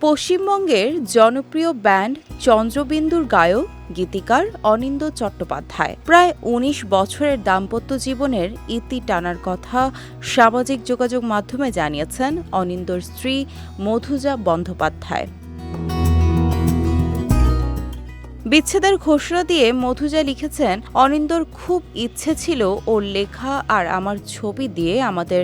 পশ্চিমবঙ্গের জনপ্রিয় ব্যান্ড চন্দ্রবিন্দুর গায়ক, গীতিকার অনিন্দ চট্টোপাধ্যায়। প্রায় ১৯ বছরের দাম্পত্য জীবনের ইতি টানার কথা সামাজিক যোগাযোগ মাধ্যমে জানিয়েছেন অনিন্দর স্ত্রী মধুজা বন্দ্যোপাধ্যায়। বিচ্ছেদের ঘোষণা দিয়ে মধুজা লিখেছেন, অনিন্দর খুব ইচ্ছে ছিল ওর লেখা আর আমার ছবি দিয়ে আমাদের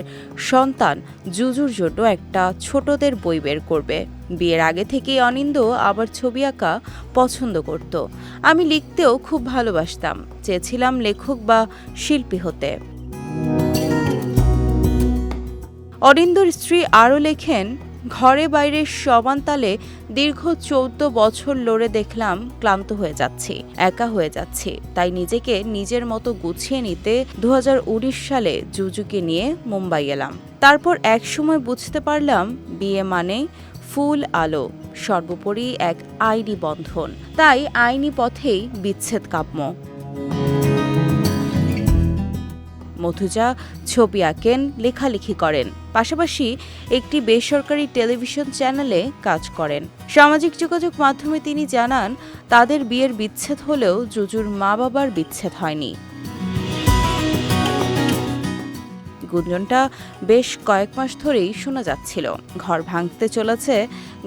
সন্তান জুজুর জন্য একটা ছোটদের বই বের করবে। বিয়ের আগে থেকেই অনিন্দ আবার ছবি আঁকা পছন্দ করত। আমি লিখতেও খুব ভালোবাসতাম, চেয়েছিলাম লেখক বা শিল্পী হতে। অরিন্দর স্ত্রী আরও লেখেন ঘরে বাইরে সমান তালে দীর্ঘ চৌদ্দ বছর লড়ে দেখলাম, ক্লান্ত হয়ে যাচ্ছি, একা হয়ে যাচ্ছি। তাই নিজেকে নিজের মতো গুছিয়ে নিতে দু সালে জুজুকে নিয়ে মুম্বাই এলাম। তারপর এক সময় বুঝতে পারলাম, বিয়ে মানে ফুল আলো, সর্বোপরি এক আইনি বন্ধন। তাই আইনি পথেই বিচ্ছেদ কাম্য। মধুজা ছবি আঁকেন, লেখালেখি করেন। পাশাপাশি একটি বেসরকারি টেলিভিশন চ্যানেলে কাজ করেন। সামাজিক যোগাযোগ মাধ্যমে তিনি জানান, তাদের বিয়ের বিচ্ছেদ হলেও জুজুর মা বাবার বিচ্ছেদ হয়নি। গুঞ্জনটা বেশ কয়েক মাস ধরেই শোনা যাচ্ছিল। ঘর ভাঙতে চলেছে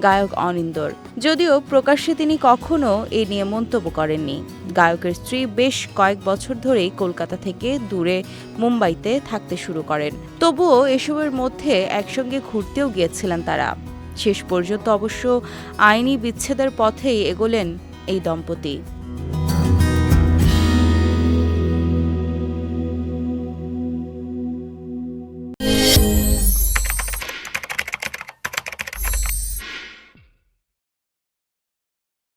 গায়ক অনিন্দর। যদিও প্রকাশ্যে তিনি কখনো এ নিয়ে মন্তব্য করেননি। গায়কের স্ত্রী বেশ কয়েক বছর ধরেই কলকাতা থেকে দূরে মুম্বাইতে থাকতে শুরু করেন। তবুও এসবের মধ্যে একসঙ্গে ঘুরতেও গিয়েছিলেন তারা। শেষ পর্যন্ত অবশ্য আইনি বিচ্ছেদের পথেই এগোলেন এই দম্পতি।